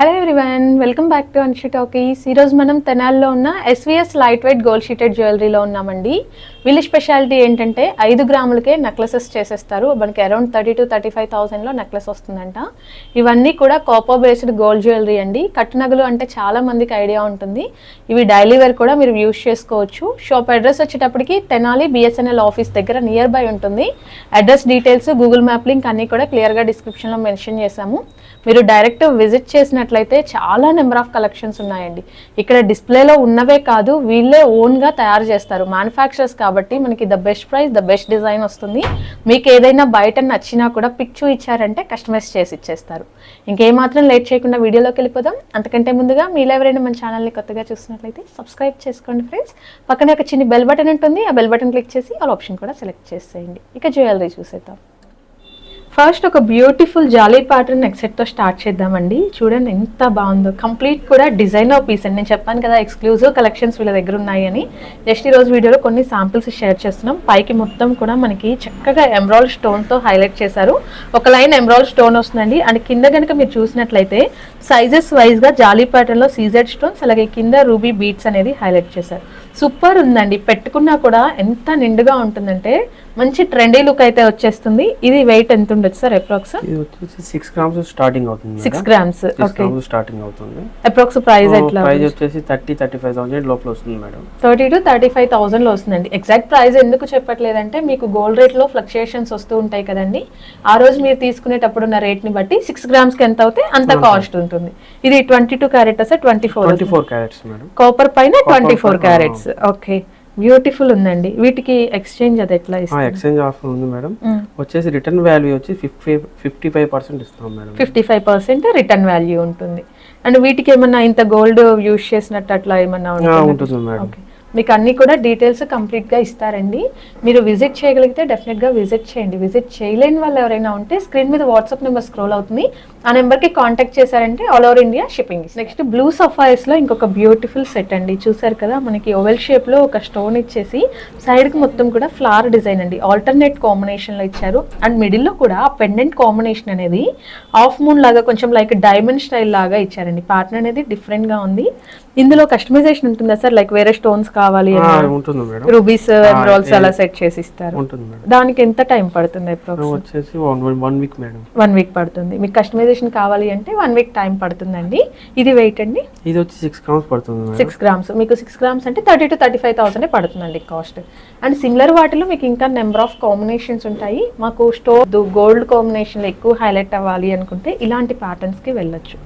Hello everyone welcome back to Anshi talkies ఈరోజు మనం తెనాల్లో ఉన్న SVS light weight gold sheeted జ్యువెలరీలో ఉన్నామండి. వీళ్ళ స్పెషాలిటీ ఏంటంటే ఐదు గ్రాములకే నెక్లెసెస్ చేసేస్తారు. మనకి around thirty two thirty five థౌసండ్లో necklace వస్తుందంట. ఇవన్నీ కూడా కాపర్ బేస్డ్ గోల్డ్ జ్యువెలరీ అండి. కట్టునగలు అంటే చాలా మందికి ఐడియా ఉంటుంది. ఇవి డైలీ వేర్ కూడా మీరు యూస్ చేసుకోవచ్చు. షాప్ అడ్రస్ వచ్చేటప్పటికి తెనాలి బిఎస్ఎన్ఎల్ ఆఫీస్ దగ్గర నియర్ బై ఉంటుంది. Address details Google map link అన్నీ కూడా క్లియర్గా డిస్క్రిప్షన్లో మెన్షన్ చేశాము. మీరు డైరెక్ట్ విజిట్ చేసినట్లయితే చాలా నెంబర్ ఆఫ్ కలెక్షన్స్ ఉన్నాయండి. ఇక్కడ డిస్ప్లేలో ఉన్నవే కాదు వీళ్ళే ఓన్గా తయారు చేస్తారు. మ్యానుఫ్యాక్చరర్స్ కాబట్టి మనకి the best price the best design వస్తుంది. మీకు ఏదైనా బయట నచ్చినా కూడా పిక్ ఇచ్చారంటే కస్టమైజ్ చేసి ఇచ్చేస్తారు. ఇంకేమాత్రం లేట్ చేయకుండా వీడియోలోకి వెళ్ళిపోదాం. అంతకంటే ముందుగా మీరు ఎవరైనా మన ఛానల్ని కొత్తగా చూసినట్లయితే సబ్స్క్రైబ్ చేసుకోండి ఫ్రెండ్స్ పక్కనే ఒక చిన్న బెల్ బటన్ ఉంటుంది. ఆ బెల్ బటన్ క్లిక్ చేసి ఆల్ ఆప్షన్ కూడా సెలెక్ట్ చేసేయండి. ఇక జ్యువెలరీ చూసేద్దాం. ఫస్ట్ ఒక బ్యూటిఫుల్ జాలీ ప్యాటర్న్తో స్టార్ట్ చేద్దామండి. చూడండి ఎంత బాగుందో. కంప్లీట్ కూడా డిజైనర్ పీస్ అండి. నేను చెప్పాను కదా ఎక్స్క్లూజివ్ కలెక్షన్స్ వీళ్ళ దగ్గర ఉన్నాయని జస్ట్ ఈరోజు వీడియోలో కొన్ని శాంపిల్స్ షేర్ చేస్తున్నాం. పైకి మొత్తం కూడా మనకి చక్కగా ఎమ్రాల్ స్టోన్తో హైలైట్ చేశారు. ఒక లైన్ ఎమ్రాల్ స్టోన్ వస్తుందండి. అండ్ కింద కనుక మీరు చూసినట్లయితే సైజెస్ వైజ్గా జాలీ ప్యాటర్న్లో సీజెడ్ స్టోన్స్ అలాగే కింద రూబీ బీట్స్ అనేది హైలైట్ చేశారు. సూపర్ ఉందండి. పెట్టుకున్నా కూడా ఎంత నిండుగా ఉంటుందంటే మంచి ట్రెండీ లుక్ అయితే వచ్చేస్తుంది. ఇది వెయిట్ ఎంత ఉండొచ్చు సార్ అప్రాక్స్ ఇది వచ్చేసి సిక్స్ గ్రామ్స్ స్టార్టింగ్ అవుతుంది సిక్స్ గ్రామ్స్ గ్రామ్స్ స్టార్టింగ్ అవుతుంది. అప్రాక్స్ ప్రైస్ ఎట్లా ప్రైస్ వచ్చేసి థర్టీ థర్టీ ఫైవ్ థౌసండ్ లోపల వస్తుంది madam. Thirty two thirty five థౌసండ్లో వస్తుందండి. ఎగ్జాక్ట్ ప్రైస్ ఎందుకు చెప్పట్లేదంటే మీకు గోల్డ్ రేట్లో ఫ్లక్చుయేషన్స్ వస్తూ ఉంటాయి కదండి. ఆ రోజు మీరు తీసుకునేటప్పుడు ఉన్న రేట్ని బట్టి సిక్స్ గ్రామ్స్కి ఎంత అవుతే అంత కాస్ట్ ఉంటుంది. ఇది twenty two carat sir twenty four twenty four carats madam copper పైన twenty four carats okay beautiful ఉందండి. వీటికి ఎక్స్చేంజ్ అది ఎట్లా ఎక్స్చేంజ్ ఆఫర్ ఉంది మేడం. వచ్చేసి రిటర్న్ వాల్యూ వచ్చి ఫిఫ్టీ ఫైవ్ పర్సెంట్ ఇస్తాం madam. Fifty five percent return value ఉంటుంది. అండ్ వీటికి ఏమన్నా ఇంత గోల్డ్ యూజ్ చేసినట్టు అట్లా ఏమన్నా ఉంటుందా? ఉంటుంది మేడం. ఓకే. మీకు అన్ని కూడా డీటెయిల్స్ కంప్లీట్గా ఇస్తారండి. మీరు విజిట్ చేయగలిగితే డెఫినెట్గా విజిట్ చేయండి. విజిట్ చేయలేని వాళ్ళు ఎవరైనా ఉంటే స్క్రీన్ మీద వాట్సాప్ నెంబర్ స్క్రోల్ అవుతుంది. ఆ నెంబర్కి కాంటాక్ట్ చేశారంటే all over India shipping next blue సఫాయిస్లో ఇంకొక బ్యూటిఫుల్ సెట్ అండి. చూసారు కదా మనకి ఓవెల్ షేప్లో ఒక స్టోన్ ఇచ్చేసి సైడ్కి మొత్తం కూడా ఫ్లవర్ డిజైన్ అండి. ఆల్టర్నేట్ కాంబినేషన్లో ఇచ్చారు. అండ్ మిడిల్లో కూడా ఆ పెండెంట్ కాంబినేషన్ అనేది హాఫ్ మూన్ లాగా కొంచెం లైక్ డైమండ్ స్టైల్ లాగా ఇచ్చారండి. ప్యాటర్న్ అనేది డిఫరెంట్గా ఉంది. ఇందులో కస్టమైజేషన్ ఉంటుందా సార్ లైక్ వేరే స్టోన్స్ కావాలి ఆ, ఉంటుంది మేడం. రూబీస్ ఎమరాల్స్ అలా సెట్ చేసి ఇస్తారు ఉంటుంది మేడం. దానికి ఎంత టైం పడుతుంది వచ్చేసి one week madam. One week పడుతుంది. మీకు కస్టమైజేషన్ కావాలి అంటే వన్ వీక్ టైం పడుతుందండి. ఇది వెయిట్ అండి? ఇది వచ్చి సిక్స్ గ్రామ్స్ పడుతుంది సిక్స్ గ్రామ్స్ మీకు సిక్స్ గ్రామ్స్ అంటే thirty two thirty five thousand పడుతుందండి కాస్ట్ అండ్ సిమిలర్ వాటిలో మీకు ఇంకా నెంబర్ ఆఫ్ కాంబినేషన్స్ ఉంటాయి. మాకు స్టోర్ గోల్డ్ కాంబినేషన్లో ఎక్కువ హైలైట్ అవ్వాలి అనుకుంటే ఇలాంటి ప్యాటర్న్స్కి వెళ్ళొచ్చు.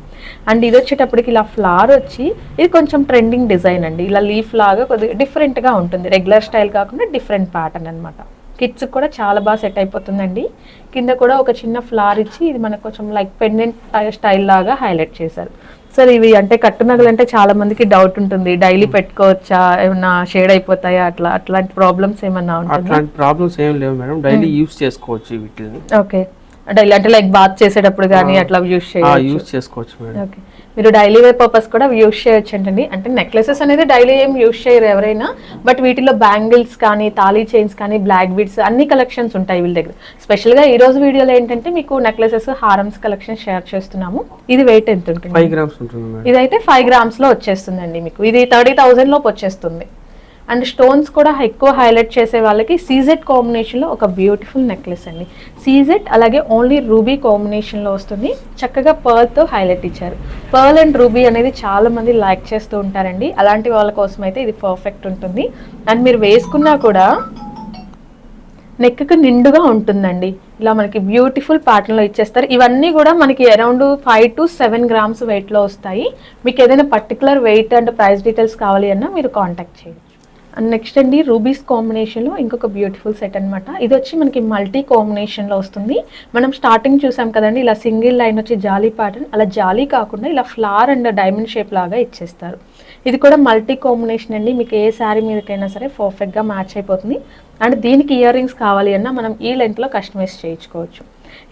అండ్ ఇది వచ్చేటప్పటికి ఇలా ఫ్లవర్ వచ్చి ఇది కొంచెం ట్రెండింగ్ డిజైన్ అండి. ఇలా లీఫ్ లాగా కొద్దిగా డిఫరెంట్గా ఉంటుంది. రెగ్యులర్ స్టైల్ కాకుండా డిఫరెంట్ ప్యాటర్న్ అనమాట కిడ్స్ కూడా చాలా బాగా సెట్ అయిపోతుందండి. కింద కూడా ఒక చిన్న ఫ్లవర్ ఇచ్చి ఇది మనకు కొంచెం లైక్ పెండెంట్ స్టైల్ లాగా హైలైట్ చేశారు. సార్ ఇవి అంటే కట్టు నగలు అంటే చాలా మందికి డౌట్ ఉంటుంది. డైలీ పెట్టుకోవచ్చా? ఏమన్నా షేడ్ అయిపోతాయా? అట్లా అట్లాంటి ప్రాబ్లమ్స్ ఏమన్నా అట్లాంటి ప్రాబ్లమ్స్ ఏం లేవు మేడం డైలీ యూస్ చేసుకోవచ్చు వీటిని. ఓకే డైలీ అంటే లైక్ బాత్ చేసేటప్పుడు కానీ అట్లా యూస్ చేయొచ్చు. యూస్ చేసుకోవచ్చు ఓకే మీరు డైలీ వేర్ పర్పస్ కూడా యూస్ చేయొచ్చు అంటండి. అంటే నెక్లెసెస్ అనేది డైలీ ఏం యూస్ చేయరు ఎవరైనా బట్ వీటిలో బ్యాంగిల్స్ కానీ తాళీ చైన్స్ కానీ బ్లాక్ బీడ్స్ అన్ని కలెక్షన్స్ ఉంటాయి వీళ్ళ దగ్గర. స్పెషల్గా ఈ రోజు వీడియోలో ఏంటంటే మీకు నెక్లెసెస్ హారమ్స్ కలెక్షన్ షేర్ చేస్తున్నాము. ఇది వెయిట్ ఎంత ఉంటుంది ఫైవ్ గ్రామ్స్ ఉంటుంది ఇదైతే ఫైవ్ గ్రామ్స్లో వచ్చేస్తుందండి మీకు. ఇది థర్టీ థౌజండ్ లోపు వచ్చేస్తుంది. అండ్ స్టోన్స్ కూడా ఎక్కువ హైలైట్ చేసే వాళ్ళకి సీజెట్ కాంబినేషన్లో ఒక బ్యూటిఫుల్ నెక్లెస్ అండి. సీజెట్ అలాగే ఓన్లీ రూబీ కాంబినేషన్లో వస్తుంది. చక్కగా పర్ల్తో హైలైట్ ఇచ్చారు. పర్ల్ అండ్ రూబీ అనేది చాలామంది లైక్ చేస్తూ ఉంటారండి. అలాంటి వాళ్ళ కోసం అయితే ఇది పర్ఫెక్ట్ ఉంటుంది. అండ్ మీరు వేసుకున్నా కూడా నెక్కు నిండుగా ఉంటుందండి. ఇలా మనకి బ్యూటిఫుల్ ప్యాటర్న్లో ఇచ్చేస్తారు. ఇవన్నీ కూడా మనకి around five to seven grams వెయిట్లో వస్తాయి. మీకు ఏదైనా particular weight and price details కావాలి అన్నా మీరు కాంటాక్ట్ చేయండి. అండ్ నెక్స్ట్ అండి రూబీస్ కాంబినేషన్లో ఇంకొక బ్యూటిఫుల్ సెట్ అనమాట ఇది వచ్చి మనకి మల్టీ కాంబినేషన్లో వస్తుంది. మనం స్టార్టింగ్ చూసాం కదండి ఇలా సింగిల్ లైన్ వచ్చి జాలీ ప్యాటర్న్ అలా జాలీ కాకుండా ఇలా ఫ్లవర్ అండ్ డైమండ్ షేప్ లాగా ఇచ్చేస్తారు. ఇది కూడా మల్టీ కాంబినేషన్ అండి. మీకు ఏ శారీ మీదకైనా సరే పర్ఫెక్ట్గా మ్యాచ్ అయిపోతుంది. అండ్ దీనికి ఇయర్ రింగ్స్ కావాలి అన్నా మనం ఈ లెంత్లో కస్టమైజ్ చేయించుకోవచ్చు.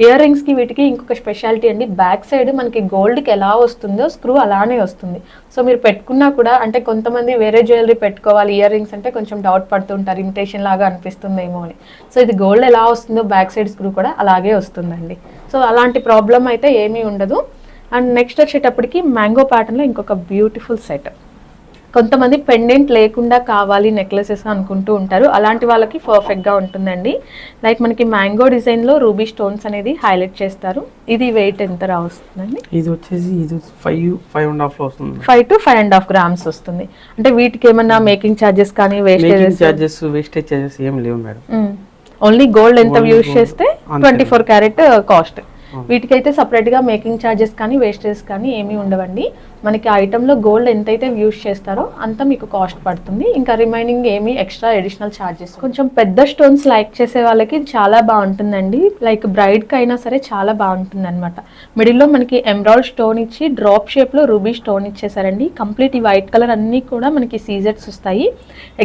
ఇయర్ రింగ్స్కి వీటికి ఇంకొక స్పెషాలిటీ అండి. బ్యాక్ సైడ్ మనకి గోల్డ్కి ఎలా వస్తుందో స్క్రూ అలానే వస్తుంది. సో మీరు పెట్టుకున్నా కూడా అంటే కొంతమంది వేరే జ్యువెలరీ పెట్టుకోవాలి ఇయర్ రింగ్స్ అంటే కొంచెం డౌట్ పడుతుంటారు ఇమిటేషన్ లాగా అనిపిస్తుందేమో అని. సో ఇది గోల్డ్ ఎలా వస్తుందో బ్యాక్ సైడ్ స్క్రూ కూడా అలాగే వస్తుందండి. సో అలాంటి ప్రాబ్లం అయితే ఏమీ ఉండదు. అండ్ నెక్స్ట్ వచ్చేటప్పటికి మ్యాంగో ప్యాటర్న్లో ఇంకొక బ్యూటిఫుల్ సెట్ కొంతమంది పెండెంట్ లేకుండా కావాలి నెక్లెసెస్ అనుకుంటూ ఉంటారు. అలాంటి వాళ్ళకి పర్ఫెక్ట్గా ఉంటుందండి. లైక్ మనకి మ్యాంగో డిజైన్లో రూబీ స్టోన్స్ అనేది హైలైట్ చేస్తారు. ఇది వెయిట్ ఎంత రా వస్తుందండి ఇది వచ్చేసి ఇది ఫైవ్ ఫైవ్ అండ్ హాఫ్ వస్తుంది. Five to five and half grams వస్తుంది. అంటే వీటికి ఏమన్నా మేకింగ్ ఛార్జెస్ కానీ వేస్టేజెస్ చార్జెస్ వేస్టేజ్ చార్జెస్ ఏం లేవు మేడం. ఓన్లీ గోల్డ్ ఎంత యూజ్. చేస్తే. Twenty four carat cost. వీటికైతే సపరేట్గా మేకింగ్ ఛార్జెస్ కానీ వేస్టేజ్ కానీ ఏమీ ఉండవండి. మనకి ఆ ఐటెంలో గోల్డ్ ఎంతైతే యూస్ చేస్తారో అంత మీకు కాస్ట్ పడుతుంది. ఇంకా రిమైనింగ్ ఏమీ ఎక్స్ట్రా అడిషనల్ ఛార్జెస్ కొంచెం పెద్ద స్టోన్స్ లైక్ చేసే వాళ్ళకి చాలా బాగుంటుందండి. లైక్ బ్రైడ్కి అయినా సరే చాలా బాగుంటుంది అనమాట మిడిల్లో మనకి ఎమరాల్డ్ స్టోన్ ఇచ్చి డ్రాప్ షేప్లో రూబీ స్టోన్ ఇచ్చేసారండి కంప్లీట్ ఈ వైట్ కలర్ అన్నీ కూడా మనకి సీజెట్స్ వస్తాయి.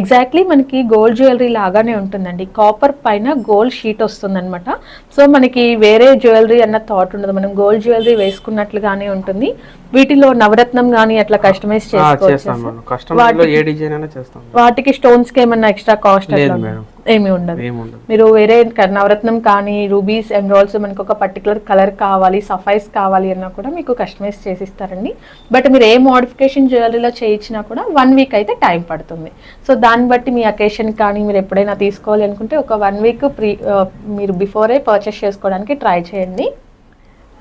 ఎగ్జాక్ట్లీ మనకి గోల్డ్ జ్యువెలరీ లాగానే ఉంటుందండి. కాపర్ పైన గోల్డ్ షీట్ వస్తుందన్నమాట. సో మనకి వేరే జ్యువెలరీ అన్న థాట్ ఉండదు. మనం గోల్డ్ జ్యువెలరీ వేసుకున్నట్లుగానే ఉంటుంది. వీటిలో నవరత్నం కానీ అట్లా కస్టమైజ్ చేసుకోవచ్చు. వాటికి స్టోన్స్కి ఏమన్నా ఎక్స్ట్రా కాస్ట్. ఏమీ ఉండదు. మీరు వేరే నవరత్నం కానీ రూబీస్ ఎమరాల్డ్స్ మనకు ఒక పర్టికులర్ కలర్ కావాలి సఫైస్ కావాలి అన్నా కూడా మీకు కస్టమైజ్ చేసి ఇస్తారండి బట్ మీరు ఏ మోడిఫికేషన్ జ్యువెలరీలో చేయించినా కూడా వన్ వీక్ అయితే టైం పడుతుంది. సో దాన్ని బట్టి మీ అకేషన్ కానీ మీరు ఎప్పుడైనా తీసుకోవాలి అనుకుంటే ఒక వన్ వీక్ ప్రీ మీరు బిఫోరే పర్చేస్ చేసుకోవడానికి ట్రై చేయండి.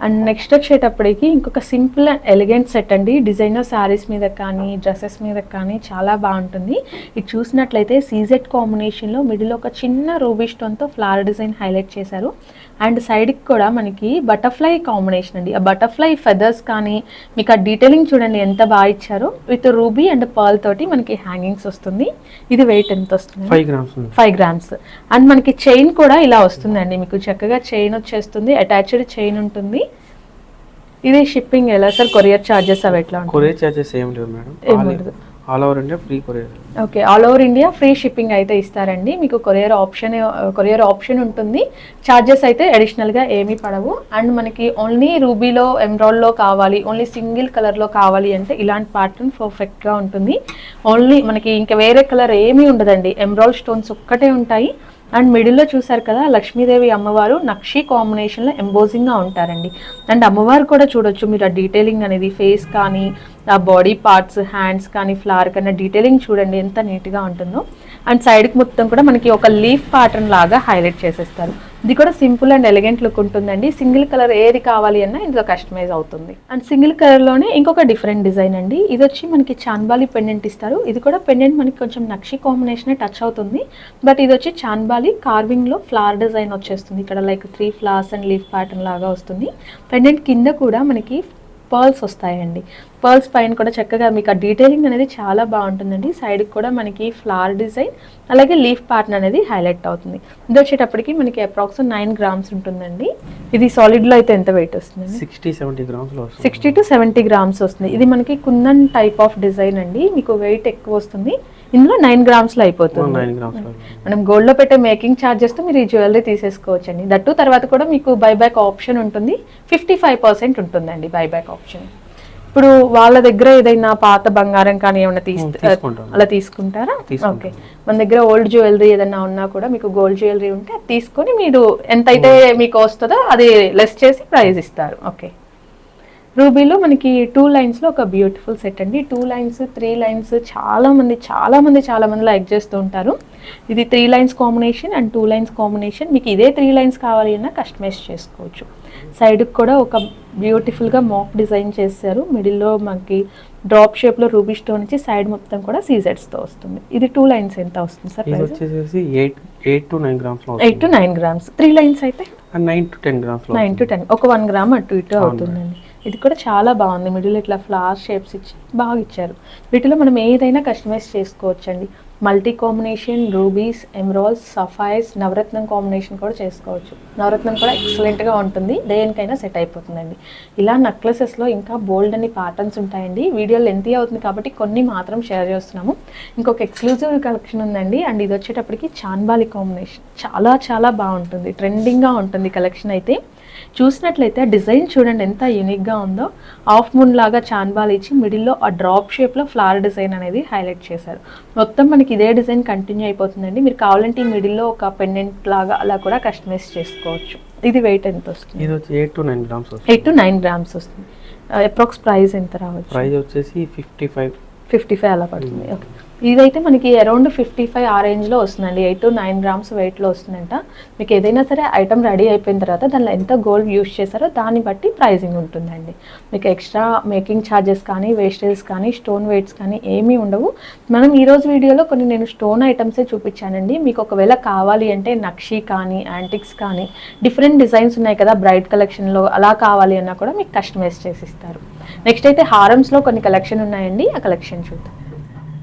అండ్ నెక్స్ట్ వచ్చేటప్పటికి ఇంకొక సింపుల్ అండ్ ఎలిగెంట్ సెట్ అండి. డిజైనర్ శారీస్ మీద కానీ డ్రెస్సెస్ మీద కానీ చాలా బాగుంటుంది. ఇది చూసినట్లయితే సీజెట్ కాంబినేషన్లో మిడిల్ ఒక చిన్న రూబీ స్టోన్తో ఫ్లవర్ డిజైన్ హైలైట్ చేశారు. అండ్ సైడ్కి కూడా మనకి బటర్ఫ్లై కాంబినేషన్ అండి. ఆ బటర్ఫ్లై ఫెదర్స్ కానీ మీకు ఆ డీటెయిలింగ్ చూడండి ఎంత బాగా ఇచ్చారో. విత్ రూబీ అండ్ పర్ల్ తోటి మనకి హ్యాంగింగ్స్ వస్తుంది. ఇది వెయిట్ ఎంత వస్తుంది? Five grams five grams and మనకి చైన్ కూడా ఇలా వస్తుందండి. మీకు చక్కగా చైన్ వచ్చేస్తుంది. అటాచ్డ్ చైన్ ఉంటుంది. ఇది షిప్పింగ్ ఎలా? సార్ కొరియర్ చార్జెస్ అవి ఎట్లా కొరియర్ చార్జెస్ ఏం లేవు మేడం. ఏం ఉండదు. All over India free courier. Okay all over India free shipping అయితే ఇస్తారండి. మీకు కొరియర్ ఆప్షన్ కొరియర్ ఆప్షన్ ఉంటుంది. ఛార్జెస్ అయితే అడిషనల్గా ఏమీ పడవు. అండ్ మనకి ఓన్లీ రూబీలో ఎంబ్రాయిడ్లో కావాలి ఓన్లీ సింగిల్ కలర్లో కావాలి అంటే ఇలాంటి ప్యాటర్న్ పర్ఫెక్ట్గా ఉంటుంది. ఓన్లీ మనకి ఇంకా వేరే కలర్ ఏమీ ఉండదండి. ఎంబ్రాయిడ్ స్టోన్స్ ఒక్కటే ఉంటాయి. అండ్ మిడిల్లో చూసారు కదా లక్ష్మీదేవి అమ్మవారు నక్షి కాంబినేషన్లో ఎంబోజింగ్గా ఉంటారండి. అండ్ అమ్మవారు కూడా చూడొచ్చు మీరు ఆ డీటెయిలింగ్ అనేది ఫేస్ కానీ ఆ బాడీ పార్ట్స్ హ్యాండ్స్ కానీ ఫ్లవర్ కానీ డీటెయిలింగ్ చూడండి ఎంత నీట్గా ఉంటుందో. అండ్ సైడ్కి మొత్తం కూడా మనకి ఒక లీఫ్ ప్యాటర్న్ లాగా హైలైట్ చేసేస్తారు. ఇది కూడా సింపుల్ అండ్ ఎలిగెంట్ లుక్ ఉంటుందండి. సింగిల్ కలర్ ఏది కావాలి అన్నా ఇందులో కస్టమైజ్ అవుతుంది. అండ్ సింగిల్ కలర్లోనే ఇంకొక డిఫరెంట్ డిజైన్ అండి. ఇది వచ్చి మనకి చాన్బాలి పెండెంట్ ఇస్తారు. ఇది కూడా పెండెంట్ మనకి కొంచెం నక్షి కాంబినేషన్ టచ్ అవుతుంది. బట్ ఇది వచ్చి చాన్బాలి కార్వింగ్లో ఫ్లవర్ డిజైన్ వచ్చేస్తుంది. ఇక్కడ like three flowers and leaf pattern లాగా వస్తుంది. పెండెంట్ కింద కూడా మనకి పర్ల్స్ వస్తాయండి. పర్ల్స్ పైన కూడా చక్కగా మీకు ఆ డీటెయిలింగ్ అనేది చాలా బాగుంటుందండి. సైడ్కి కూడా మనకి ఫ్లవర్ డిజైన్ అలాగే లీఫ్ ప్యాటర్న్ అనేది హైలైట్ అవుతుంది. ఇది వచ్చేటప్పటికి మనకి అప్రాక్స్ నైన్ గ్రామ్స్ ఉంటుందండి. ఇది సాలిడ్లో అయితే ఎంత వెయిట్ వస్తుందండి? సిక్స్టీ సెవెంటీ గ్రామ్స్ వస్తుంది. సిక్స్టీ టు సెవెంటీ గ్రామ్స్ వస్తుంది. ఇది మనకి కుందన్ టైప్ ఆఫ్ డిజైన్ అండి. మీకు వెయిట్ ఎక్కువ వస్తుంది. ఇందులో నైన్ గ్రామ్స్లో అయిపోతుంది. లో. మనం గోల్డ్లో పెట్టే మేకింగ్ ఛార్జెస్తో మీరు ఈ జ్యువెలరీ తీసేసుకోవచ్చు అండి దట్టు తర్వాత కూడా మీకు బైబ్యాక్ ఆప్షన్ ఉంటుంది. ఫిఫ్టీ ఫైవ్ పర్సెంట్ ఉంటుందండి బైబ్యాక్ ఆప్షన్ ఇప్పుడు వాళ్ళ దగ్గర ఏదైనా పాత బంగారం కానీ ఏమైనా తీస్ ఉం, తీసుకుంటాం. అలా తీసుకుంటారా? తీసుకుంటాం. ఓకే మన దగ్గర ఓల్డ్ జ్యువెలరీ ఏదైనా ఉన్నా కూడా మీకు గోల్డ్ జ్యువెలరీ ఉంటే అది తీసుకొని మీరు ఎంతైతే మీకు వస్తుందో అది లెస్ చేసి ప్రైస్ ఇస్తారు. ఓకే రూబీలో మనకి టూ లైన్స్లో ఒక బ్యూటిఫుల్ సెట్ అండి. టూ లైన్స్ త్రీ లైన్స్ చాలా మంది చాలా మంది చాలా మంది లైక్ చేస్తూ ఉంటారు. ఇది three lines combination and two lines combination. మీకు ఇదే త్రీ లైన్స్ కావాలి అన్నా కస్టమైజ్ చేసుకోవచ్చు. సైడ్కి కూడా ఒక బ్యూటిఫుల్గా మాక్ డిజైన్ చేశారు. మిడిల్లో మనకి డ్రాప్ షేప్లో రూబీ స్టోన్ ఇచ్చి సైడ్ మొత్తం కూడా సీజెట్స్తో వస్తుంది. ఇది టూ లైన్స్ ఎంత వస్తుంది సార్ వచ్చేసి eight eight to nine grams eight to nine grams. Three lines అయితే? Nine to ten grams nine to ten. ఒక వన్ గ్రామ్ అటు ఇటు అవుతుందండి. ఇది కూడా చాలా బాగుంది. మిడిల్ ఇట్లా ఫ్లవర్ షేప్స్ ఇచ్చి బాగా ఇచ్చారు. వీటిలో మనం ఏదైనా కస్టమైజ్ చేసుకోవచ్చండి. Multi combination rubies emeralds sapphires నవరత్నం కాంబినేషన్ కూడా చేసుకోవచ్చు. నవరత్నం కూడా ఎక్సలెంట్గా ఉంటుంది. దేనికైనా సెట్ అయిపోతుందండి. ఇలా నెక్లెసెస్లో ఇంకా బోల్డ్ అని ప్యాటర్న్స్ ఉంటాయండి. వీడియో లెంతీ అవుతుంది కాబట్టి కొన్ని మాత్రం షేర్ చేస్తున్నాము. ఇంకొక ఎక్స్క్లూజివ్ కలెక్షన్ ఉందండి. అండ్ ఇది వచ్చేటప్పటికి చాన్బాలి కాంబినేషన్. చాలా చాలా బాగుంటుంది. ట్రెండింగ్గా ఉంటుంది కలెక్షన్ అయితే. చూసినట్లయితే డిజైన్ చూడండి ఎంత యూనిక్గా ఉందో. హాఫ్ మూన్ లాగా చాన్బాల్ ఇచ్చి మిడిల్లో ఆ డ్రాప్ షేప్లో ఫ్లవర్ డిజైన్ అనేది హైలైట్ చేశారు. మొత్తం మనకి ఇదే డిజైన్ కంటిన్యూ అయిపోతుందండి. మీరు కావాలంటే ఈ మిడిల్లో ఒక పెండెంట్ లాగా అలా కూడా కస్టమైజ్ చేసుకోవచ్చు. ఇది వెయిట్ ఎంత వస్తుంది? ఇది వచ్చి ఎయిట్ టు నైన్ గ్రామ్స్ వస్తుంది. ఎయిట్ టు నైన్ గ్రామ్స్ వస్తుంది. అప్రాక్స్ ప్రైస్ ఎంత రావచ్చు? ప్రైస్ వచ్చేసి ఫిఫ్టీ ఫైవ్ ఫిఫ్టీ ఫైవ్ అలా పడుతుంది. ఓకే ఇదైతే మనకి అరౌండ్ ఫిఫ్టీ ఫైవ్ ఆ రేంజ్లో వస్తుందండి. ఎయిట్ టు నైన్ గ్రామ్స్ వెయిట్లో వస్తుందంట. మీకు ఏదైనా సరే ఐటమ్ రెడీ అయిపోయిన తర్వాత దానిలో ఎంత గోల్డ్ యూస్ చేశారో దాన్ని బట్టి ప్రైజింగ్ ఉంటుందండి. మీకు ఎక్స్ట్రా మేకింగ్ ఛార్జెస్ కానీ వేస్టేజ్ కానీ స్టోన్ వెయిట్స్ కానీ ఏమీ ఉండవు. మనం ఈరోజు వీడియోలో కొన్ని నేను స్టోన్ ఐటమ్సే చూపించానండి. మీకు ఒకవేళ కావాలి అంటే నక్షి కానీ యాంటిక్స్ కానీ డిఫరెంట్ డిజైన్స్ ఉన్నాయి కదా బ్రైట్ కలెక్షన్లో అలా కావాలి అన్నా కూడా మీకు కస్టమైజ్ చేసి ఇస్తారు. నెక్స్ట్ అయితే హారమ్స్లో కొన్ని కలెక్షన్ ఉన్నాయండి. ఆ కలెక్షన్ చూద్దాం.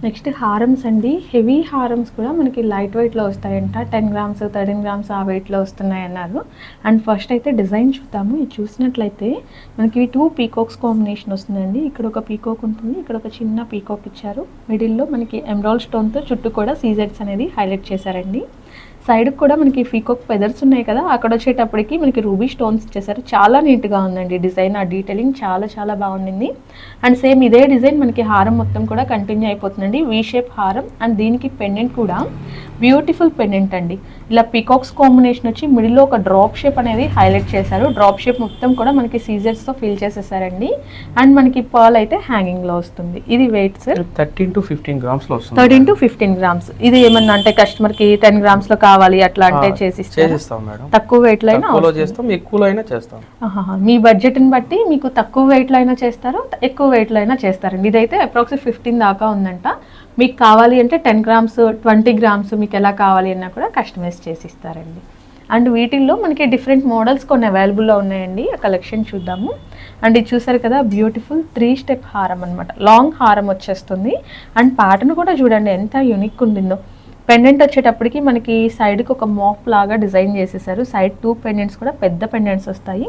నెక్స్ట్ హారమ్స్ అండి. హెవీ హారమ్స్ కూడా మనకి లైట్ వెయిట్లో వస్తాయంట. టెన్ గ్రామ్స్ థర్టీన్ గ్రామ్స్ ఆ వెయిట్లో వస్తున్నాయి అన్నారు అండ్ ఫస్ట్ అయితే డిజైన్ చూద్దాము. ఇది చూసినట్లయితే మనకి టూ పీకాక్స్ కాంబినేషన్ వస్తుందండి. ఇక్కడ ఒక పీకాక్ ఉంటుంది. ఇక్కడ ఒక చిన్న పీకాక్ ఇచ్చారు. మిడిల్లో మనకి ఎమరాల్డ్ స్టోన్తో చుట్టూ కూడా సీజెట్స్ అనేది హైలైట్ చేశారండి. సైడ్కి కూడా మనకి ఫీకోక్ ఫెదర్స్ ఉన్నాయి కదా అక్కడ వచ్చేటప్పటికి మనకి రూబీ స్టోన్స్ ఇచ్చేసారు. చాలా నీట్గా ఉందండి డిజైన్ ఆ డీటెయిలింగ్ చాలా చాలా బాగుండింది. అండ్ సేమ్ ఇదే డిజైన్ మనకి హారం మొత్తం కూడా కంటిన్యూ అయిపోతుందండి. వీ షేప్ హారం అండ్ దీనికి పెండెంట్ కూడా. బ్యూటిఫుల్ పెండెంట్ అండి. ఇలా పీకాక్స్ కాంబినేషన్ వచ్చి మిడిల్లో ఒక డ్రాప్ షేప్ అనేది హైలైట్ చేశారు. డ్రాప్ షేప్ మొత్తం కూడా మనకి సీజర్స్తో ఫిల్ చేసేసారండి. అండ్ మనకి పర్ల్ అయితే హ్యాంగింగ్లో వస్తుంది. ఇది weight sir thirteen to fifteen వస్తుంది థర్టీన్ టు ఫిఫ్టీన్ గ్రామ్స్ ఇది ఏమన్నా అంటే కస్టమర్కి టెన్ గ్రామ్స్లో కావాలి అట్లా అంటే చేసి తక్కువ వెయిట్లో అయినా. చేస్తాం. మీ బడ్జెట్ని బట్టి మీకు తక్కువ వెయిట్లో అయినా చేస్తారు ఎక్కువ వెయిట్లో అయినా చేస్తారండి. ఇదైతే అప్రాక్స్ ఫిఫ్టీన్ దాకా ఉందంట. మీకు కావాలి అంటే టెన్ గ్రామ్స్ ట్వంటీ గ్రామ్స్ మీకు ఎలా కావాలి అన్నా కూడా కస్టమైజ్ చేసి ఇస్తారండి. అండ్ వీటిల్లో మనకి డిఫరెంట్ మోడల్స్ కొన్ని అవైలబుల్లో ఉన్నాయండి. ఆ కలెక్షన్ చూద్దాము. అండ్ ఇది చూసారు కదా బ్యూటిఫుల్ త్రీ స్టెప్ హారం అనమాట లాంగ్ హారం వచ్చేస్తుంది. అండ్ ప్యాటర్న్ కూడా చూడండి ఎంత యూనిక్ ఉండిందో. పెండెంట్ వచ్చేటప్పటికి మనకి సైడ్కి ఒక మాప్ లాగా డిజైన్ చేసేసారు. సైడ్ టూ పెండెంట్స్ కూడా పెద్ద పెండెంట్స్ వస్తాయి.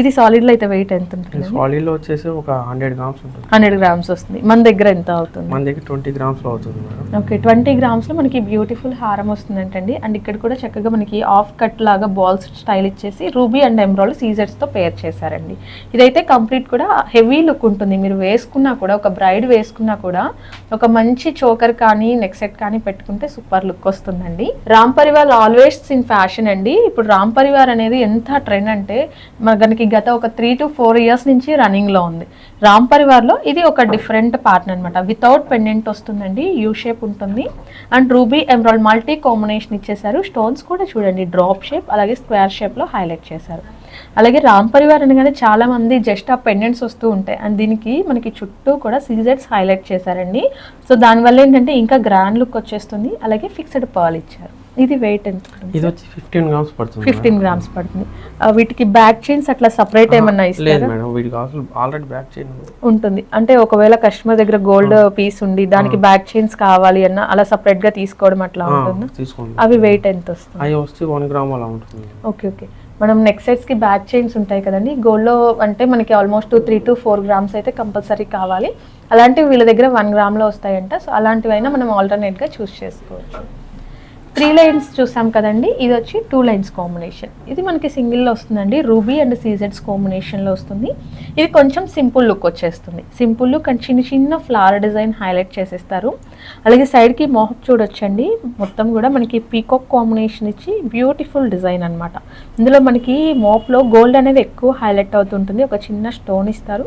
ఇది సాలిడ్లో అయితే వెయిట్ ఎంత ఉంటుంది సాలిడ్లో వచ్చేసి ఒక హండ్రెడ్ గ్రామ్స్ ఉంటుంది. హండ్రెడ్ గ్రామ్స్ వస్తుంది. మన దగ్గర ఎంత అవుతుంది? మన దగ్గర ట్వంటీ గ్రామ్స్లో అవుతుంది మేడం. ఓకే ట్వంటీ గ్రామ్స్లో మనకి బ్యూటిఫుల్ హారం వస్తుందంటండి అండ్. ఇక్కడ కూడా చక్కగా మనకి ఆఫ్ కట్ లాగా బాల్స్ స్టైల్ ఇచ్చేసి రూబీ అండ్ ఎమ్రాల్డ్ సీజర్స్తో పేర్ చేశారండి. ఇదైతే కంప్లీట్ కూడా హెవీ లుక్ ఉంటుంది. మీరు వేసుకున్నా కూడా ఒక బ్రైడ్ వేసుకున్నా కూడా ఒక మంచి చోకర్ కానీ నెక్ సెట్ కానీ పెట్టుకుంటే సూపర్ లుక్ వస్తుందండి. Ram Parivar always in fashion అండి. ఇప్పుడు రామ్ పరివార్ అనేది ఎంత ట్రెండ్ అంటే మనకి గత ఒక త్రీ టు ఫోర్ ఇయర్స్ నుంచి రన్నింగ్లో ఉంది. రామ్ పరివార్లో ఇది ఒక డిఫరెంట్ పార్ట్నర్ అనమాట వితౌట్ పెండెంట్ వస్తుందండి యూ షేప్ ఉంటుంది. And ruby emerald multi combination ఇచ్చేసారు స్టోన్స్ కూడా చూడండి డ్రాప్ షేప్ అలాగే స్క్వేర్ షేప్లో హైలైట్ చేశారు. అలాగే రామ్ పరివార్ అనగానే చాలా మంది జస్ట్ ఆ పెండెంట్స్ వస్తూ ఉంటాయి. అండ్ దీనికి మనకి చుట్టూ కూడా సీజెట్స్ హైలైట్ చేశారండి. సో దానివల్ల ఏంటంటే ఇంకా గ్రాండ్ లుక్ వచ్చేస్తుంది. అలాగే ఫిక్స్డ్ పర్ల్ ఇచ్చారు. ఇది వెయిట్ ఎంత ఇది వచ్చి ఫిఫ్టీన్ గ్రామ్స్ పడుతుంది ఫిఫ్టీన్ గ్రామ్స్ పడుతుంది. వీటికి బ్యాక్ చైన్స్ అట్లా సపరేట్ ఏమన్నా లేదు ఇస్తారా? మేడం వీటికి అసలు ఆల్రెడీ బ్యాక్ చేయను ఉంటుంది. అంటే ఒకవేళ కస్టమర్ దగ్గర గోల్డ్ పీస్ ఉండి దానికి బ్యాక్ చైన్స్ కావాలి అన్న అలా సపరేట్గా తీసుకోవడం అట్లా ఉంటుందా? అవి వెయిట్ ఎంత వస్తుంది? అవి వస్తే వన్ గ్రామ్ అలా ఉంటుంది ఓకే ఓకే. మనం నెక్ సెట్స్కి బ్యాక్ చైన్స్ ఉంటాయి కదండి గోల్డ్లో అంటే మనకి almost three to four grams అయితే కంపల్సరీ కావాలి. అలాంటివి వీళ్ళ దగ్గర వన్ గ్రామ్లో వస్తాయంట. సో అలాంటివైనా మనం ఆల్టర్నేట్గా చూస్ చేసుకోవచ్చు. త్రీ లైన్స్ చూసాం కదండి ఇది వచ్చి టూ లైన్స్ కాంబినేషన్. ఇది మనకి సింగిల్లో వస్తుందండి రూబీ అండ్ సీజెడ్స్ కాంబినేషన్లో వస్తుంది. ఇది కొంచెం సింపుల్ లుక్ వచ్చేస్తుంది. సింపుల్ లుక్ అండ్ చిన్న చిన్న ఫ్లవర్ డిజైన్ హైలైట్ చేసేస్తారు. అలాగే సైడ్కి మోహప్ చూడొచ్చండి. మొత్తం కూడా మనకి పీకాక్ కాంబినేషన్ ఇచ్చి బ్యూటిఫుల్ డిజైన్ అన్నమాట. ఇందులో మనకి మోప్లో గోల్డ్ అనేది ఎక్కువ హైలైట్ అవుతుంటుంది. ఒక చిన్న స్టోన్ ఇస్తారు.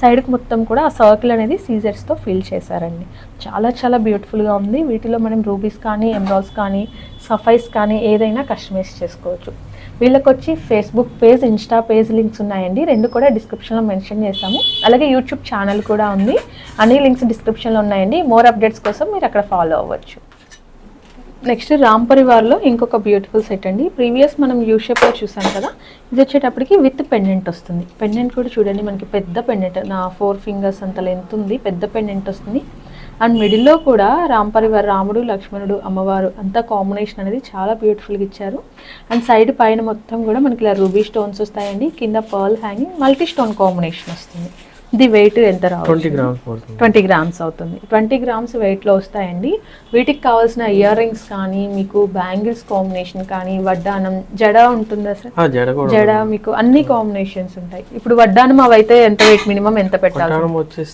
సైడ్కి మొత్తం కూడా ఆ సర్కిల్ అనేది సీజర్స్తో ఫిల్ చేశారండి. చాలా చాలా బ్యూటిఫుల్గా ఉంది. వీటిలో మనం రూబీస్ కానీ ఎమరాల్స్ కానీ సఫైస్ కానీ ఏదైనా కస్టమైజ్ చేసుకోవచ్చు. వీళ్ళకి వచ్చి Facebook page insta page links ఉన్నాయండి. రెండు కూడా డిస్క్రిప్షన్లో మెన్షన్ చేస్తాము అలాగే యూట్యూబ్ ఛానల్ కూడా ఉంది. అన్ని లింక్స్ డిస్క్రిప్షన్లో ఉన్నాయండి. మోర్ అప్డేట్స్ కోసం మీరు అక్కడ ఫాలో అవ్వచ్చు. నెక్స్ట్ రామ్ పరివార్లో ఇంకొక బ్యూటిఫుల్ సెట్ అండి. ప్రీవియస్ మనం యూ షేప్లో చూసాం కదా ఇది వచ్చేటప్పటికి విత్ పెండెంట్ వస్తుంది. పెండెంట్ కూడా చూడండి మనకి పెద్ద పెండెంట్ నా ఫోర్ ఫింగర్స్ అంత లెంత్ ఉంది. పెద్ద పెండెంట్ వస్తుంది. అండ్ మిడిల్లో కూడా రామ్ పరివార్ రాముడు లక్ష్మణుడు అమ్మవారు అంతా కాంబినేషన్ అనేది చాలా బ్యూటిఫుల్గా ఇచ్చారు. అండ్ సైడ్ పైన మొత్తం కూడా మనకి ఇలా రూబీ స్టోన్స్ వస్తాయండి. కింద pearl hanging multi stone combination వస్తుంది. ఇది వెయిట్ ఎంత ట్వంటీ గ్రామ్స్ ట్వంటీ గ్రామ్స్ అవుతుంది. ట్వంటీ గ్రామ్స్ వెయిట్లో వస్తాయండి. వీటికి కావాల్సిన ఇయర్ రింగ్స్ కానీ మీకు బ్యాంగిల్స్ కాంబినేషన్ కానీ వడ్డానం జడ ఉంటుందా సార్? జడ మీకు అన్ని కాంబినేషన్స్ ఉంటాయి. ఇప్పుడు వడ్డానం అవైతే ఎంత వెయిట్ మినిమం ఎంత పెట్టాలి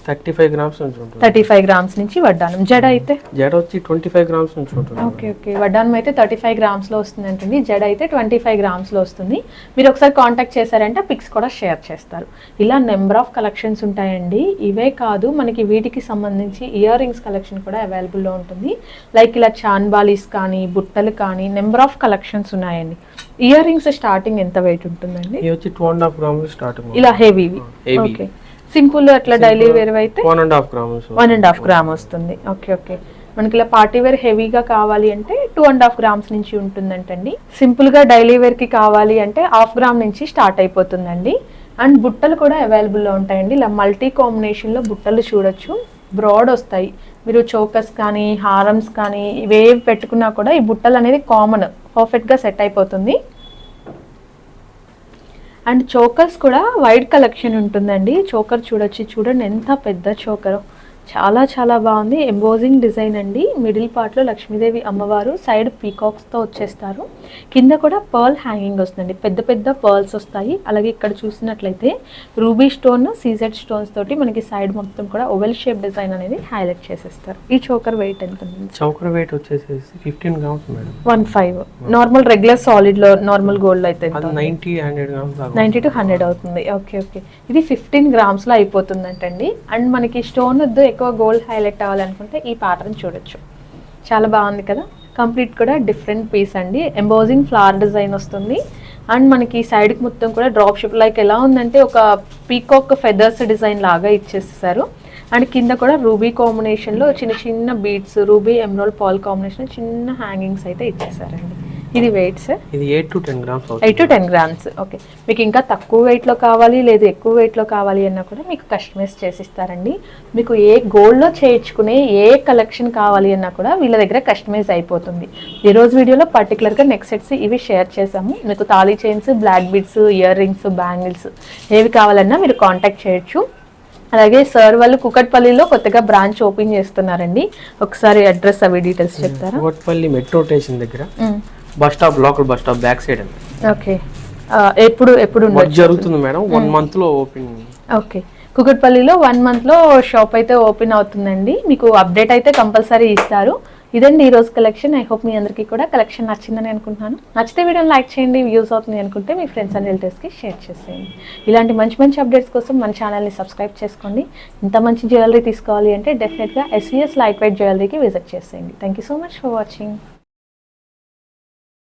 thirty five grams thirty five grams నుంచి వడ్డానం. జడ అయితే? జడ వచ్చి ట్వంటీ ఫైవ్ గ్రామ్స్ నుంచి ఉంటుంది. Okay okay. వడ్డానం అయితే థర్టీ ఫైవ్ గ్రామ్స్లో వస్తుంది అంటుంది. జడ అయితే ట్వంటీ ఫైవ్ గ్రామ్స్లో వస్తుంది. మీరు ఒకసారి కాంటాక్ట్ చేశారంటే పిక్స్ కూడా షేర్ చేస్తారు. ఇలా నెంబర్ ఆఫ్ కలెక్షన్స్ ఉంటాయండి. ఇవే కాదు మనకి వీటికి సంబంధించి ఇయర్ రింగ్స్ కలెక్షన్ కూడా అవైలబుల్లో ఉంటుంది. లైక్ ఇలా చాన్బాలీస్ కానీ బుట్టలు కానీ నెంబర్ ఆఫ్ కలెక్షన్స్ ఉన్నాయండి. ఇయర్ రింగ్స్ స్టార్టింగ్ ఎంత వెయిట్ ఉంటుందండి? ఇది వచ్చి two and half grams starting ఇలా హెవీవి heavy. ఓకే సింపుల్ అట్లా డైలీ వేర్ అయితే one and half grams one and half gram వస్తుంది. ఓకే ఓకే మనకి ఇలా పార్టీ వేర్ హెవీగా కావాలి అంటే టూ అండ్ హాఫ్ గ్రామ్స్ నుంచి ఉంటుందంటండి. సింపుల్గా డైలీ వేర్కి కావాలి అంటే హాఫ్ గ్రామ్ నుంచి స్టార్ట్ అయిపోతుందండి. అండ్ బుట్టలు కూడా అవైలబుల్లో ఉంటాయండి. ఇలా మల్టీ కాంబినేషన్లో బుట్టలు చూడొచ్చు. బ్రాడ్ వస్తాయి. మీరు చోకస్ కానీ హారమ్స్ కానీ ఇవేవి పెట్టుకున్నా కూడా ఈ బుట్టలు అనేది కామన్ పర్ఫెక్ట్గా సెట్ అయిపోతుంది. అండ్ చోకర్స్ కూడా వైడ్ కలెక్షన్ ఉంటుందండి. చోకర్ చూడొచ్చు. చూడండి ఎంత పెద్ద చోకరు. చాలా చాలా బాగుంది. ఎంబోజింగ్ డిజైన్ అండి. మిడిల్ పార్ట్లో లక్ష్మీదేవి అమ్మవారు సైడ్ పీకాక్స్తో వచ్చేస్తారు. కింద కూడా పర్ల్ హ్యాంగింగ్ వస్తుందండి. పెద్ద పెద్ద పర్ల్స్ వస్తాయి. అలాగే ఇక్కడ చూసినట్లయితే రూబీ స్టోన్ సీజెడ్ స్టోన్స్ తోటి మనకి సైడ్ మొత్తం కూడా ఓవెల్ షేప్ డిజైన్ అనేది హైలైట్ చేసేస్తారు. ఈ చోకర్ వెయిట్ ఎంత ఉంది? చౌకర్ వెయిట్ వచ్చేసేసి fifteen grams madam. One five normal regular సాలిడ్లో normal gold అయితే? Ninety hundred grams to hundred అవుతుంది. ఓకే ఓకే ఇది ఫిఫ్టీన్ గ్రామ్స్లో అయిపోతుందంటండి. అండ్ మనకి స్టోన్ వద్దు ఎక్కువ గోల్డ్ హైలైట్ అవ్వాలనుకుంటే ఈ ప్యాటర్న్ చూడొచ్చు. చాలా బాగుంది కదా? కంప్లీట్ కూడా డిఫరెంట్ పీస్ అండి. ఎంబోజింగ్ ఫ్లవర్ డిజైన్ వస్తుంది. అండ్ మనకి సైడ్కి మొత్తం కూడా డ్రాప్ షిప్ లైక్ ఎలా ఉందంటే ఒక పీకాక్ ఫెదర్స్ డిజైన్ లాగా ఇచ్చేసేసారు. అండ్ కింద కూడా రూబీ కాంబినేషన్లో చిన్న చిన్న beads ruby emerald Paul combination చిన్న హ్యాంగింగ్స్ అయితే ఇచ్చేసారండి. ఇది వెయిట్ సార్ ఇది eight to ten grams eight to ten grams okay మీకు ఇంకా తక్కువ వెయిట్లో కావాలి లేదు ఎక్కువ వెయిట్లో కావాలి అన్నా కూడా మీకు కస్టమైజ్ చేసిస్తారండి. మీకు ఏ గోల్డ్లో చేయించుకునే ఏ కలెక్షన్ కావాలి అన్నా కూడా వీళ్ళ దగ్గర కస్టమైజ్ అయిపోతుంది. ఈ రోజు వీడియోలో పర్టికులర్గా నెక్ సెట్స్ ఇవి షేర్ చేసాము మీకు thali chains black beads earrings bangles ఏవి కావాలన్నా మీరు కాంటాక్ట్ చేయొచ్చు. అలాగే సార్ వాళ్ళు కుకట్పల్లిలో కొత్తగా బ్రాంచ్ ఓపెన్ చేస్తున్నారండి. ఒకసారి అడ్రస్ అవి డీటెయిల్స్ చెప్తారా? కోట్పల్లి మెట్రో స్టేషన్ దగ్గర bus stop local bus stop back side అండి ఓకే. ఎప్పుడు ఎప్పుడు వర్క్ జరుగుతుంది మేడం. వన్ మంత్లో ఓపెన్. ఓకే. కుకట్పల్లిలో వన్ మంత్లో షాప్ అయితే ఓపెన్ అవుతుందండి. మీకు అప్డేట్ అయితే కంపల్సరీ ఇస్తారు. ఇదండి ఈ రోజు కలెక్షన్. ఐ హోప్ మీ అందరికీ కూడా కలెక్షన్ నచ్చిందని అనుకుంటున్నాను. నచ్చితే వీడియోని లైక్ చేయండి వ్యూస్ అవుతుంది అనుకుంటే మీ ఫ్రెండ్స్ అండ్ రిలేటివ్స్కి షేర్ చేసేయండి. ఇలాంటి మంచి మంచి అప్డేట్స్ కోసం మన ఛానల్ని సబ్స్క్రైబ్ చేసుకోండి. ఇంత మంచి జ్యువెలరీ తీసుకోవాలి అంటే డెఫినెట్గా ఎస్వీఎస్ లైట్ వెయిట్ జ్యువెలరీకి విజిట్ చేసేయండి. Thank you so much for watching